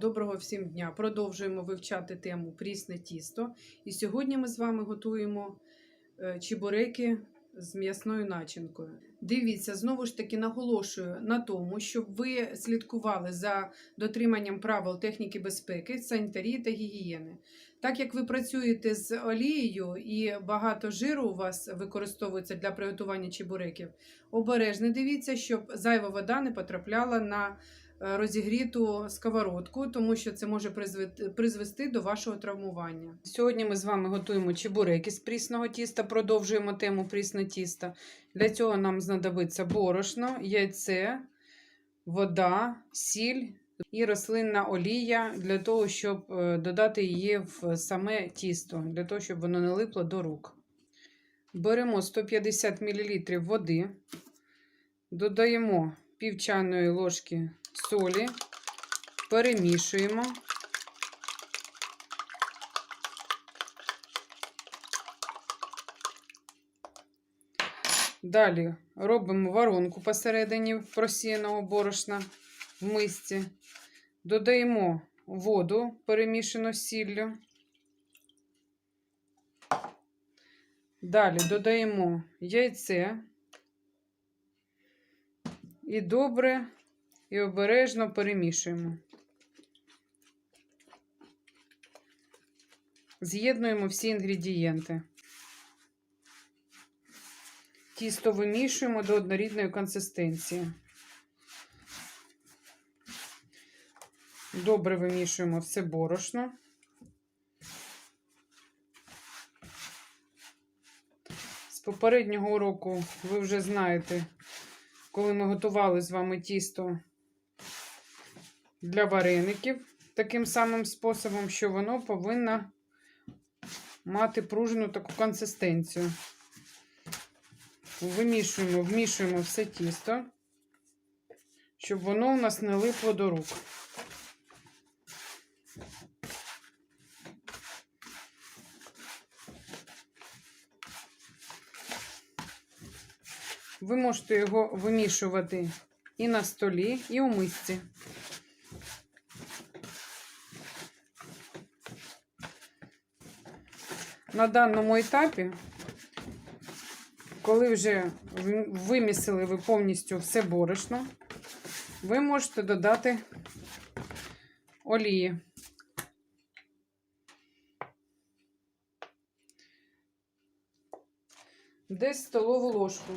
Доброго всім дня! Продовжуємо вивчати тему прісне тісто. І сьогодні ми з вами готуємо е, чебуреки з м'ясною начинкою. Дивіться, знову ж таки наголошую на тому, щоб ви слідкували за дотриманням правил техніки безпеки, санітарії та гігієни. Так як ви працюєте з олією і багато жиру у вас використовується для приготування чебуреків, обережно дивіться, щоб зайва вода не потрапляла на розігріту сковородку, тому що це може призвести, до вашого травмування. Сьогодні ми з вами готуємо чебуреки з прісного тіста, продовжуємо тему прісне тісто. Для цього нам знадобиться борошно, яйце, вода, сіль і рослинна олія для того, щоб е, додати її в саме тісто, для того, щоб воно не липло до рук. Беремо 150 мл води, додаємо пів ложки солі, перемішуємо. Далі робимо воронку посередині просіяного борошна в мисці. Додаємо воду, перемішану сіллю. Далі додаємо яйце і добре і обережно перемішуємо. З'єднуємо всі інгредієнти. Тісто вимішуємо до однорідної консистенції. Добре вимішуємо все борошно. З попереднього уроку ви вже знаєте, коли ми готували з вами тісто для вареників таким самим способом, що воно повинно мати пружну таку консистенцію. Вимішуємо, вмішуємо все тісто, щоб воно у нас не липло до рук. Ви можете його вимішувати і на столі, і у мисці. На даному етапі, коли вже вимісили ви повністю все борошно, ви можете додати олії. Десь столову ложку.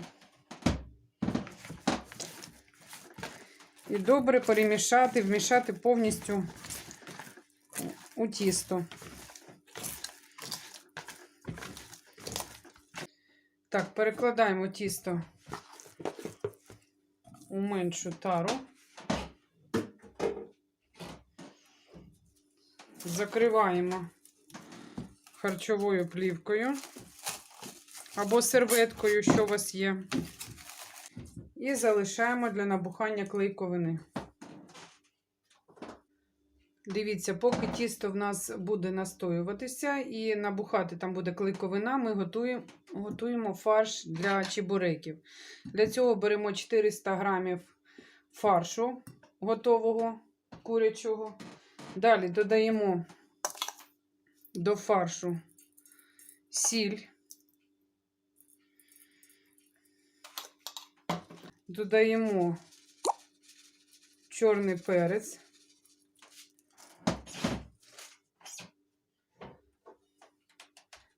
І добре перемішати, вмішати повністю у тісто. Так, перекладаємо тісто у меншу тару. Закриваємо харчовою плівкою або серветкою, що у вас є. І залишаємо для набухання клейковини. Дивіться, поки тісто в нас буде настоюватися і набухати там буде клейковина, ми готуємо готуємо фарш для чебуреків. Для цього беремо 400 грамів фаршу готового курячого. Далі додаємо до фаршу сіль. Додаємо чорний перець.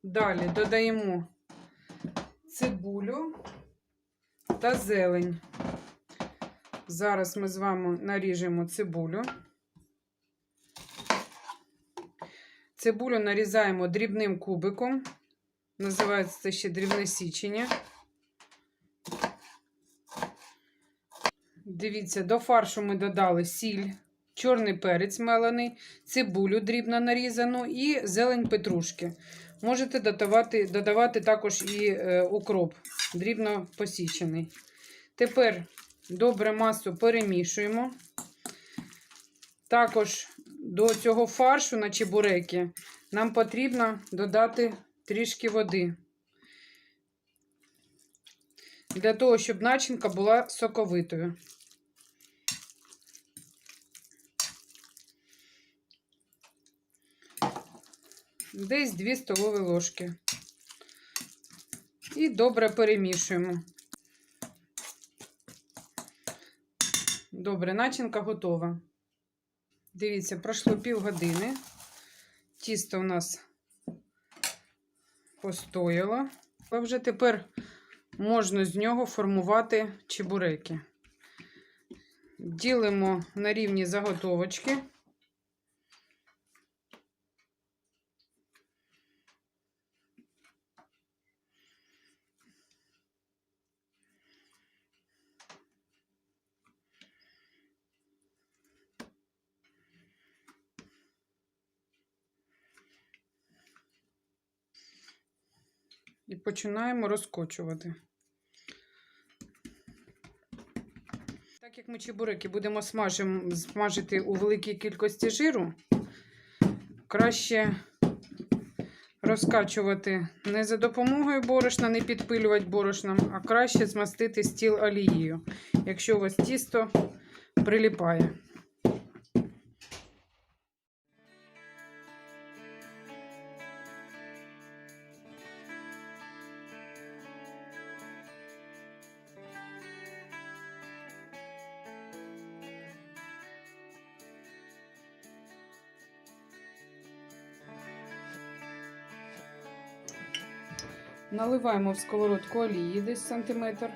Далі додаємо цибулю та зелень. Зараз ми з вами наріжемо цибулю. Цибулю нарізаємо дрібним кубиком. Називається це ще дрібне січення. Дивіться, до фаршу ми додали сіль, чорний перець мелений, цибулю дрібно нарізану і зелень петрушки. Можете додавати додавати також і е, укроп, дрібно посічений. Тепер добре масу перемішуємо. Також до цього фаршу на чебуреки нам потрібно додати трішки води. Для того, щоб начинка була соковитою. Десь 2 столові ложки. І добре перемішуємо. Добре, начинка готова. Дивіться, пройшло півгодини. Тісто у нас постояло. А вже тепер можна з нього формувати чебуреки. Ділимо на рівні заготовочки. І починаємо розкочувати. Так як ми чебуреки будемо смажити у великій кількості жиру, краще розкачувати не за допомогою борошна, не підпилювати борошном, а краще змастити стіл олією, якщо у вас тісто приліпає. Наливаємо в сковородку олії десь сантиметр.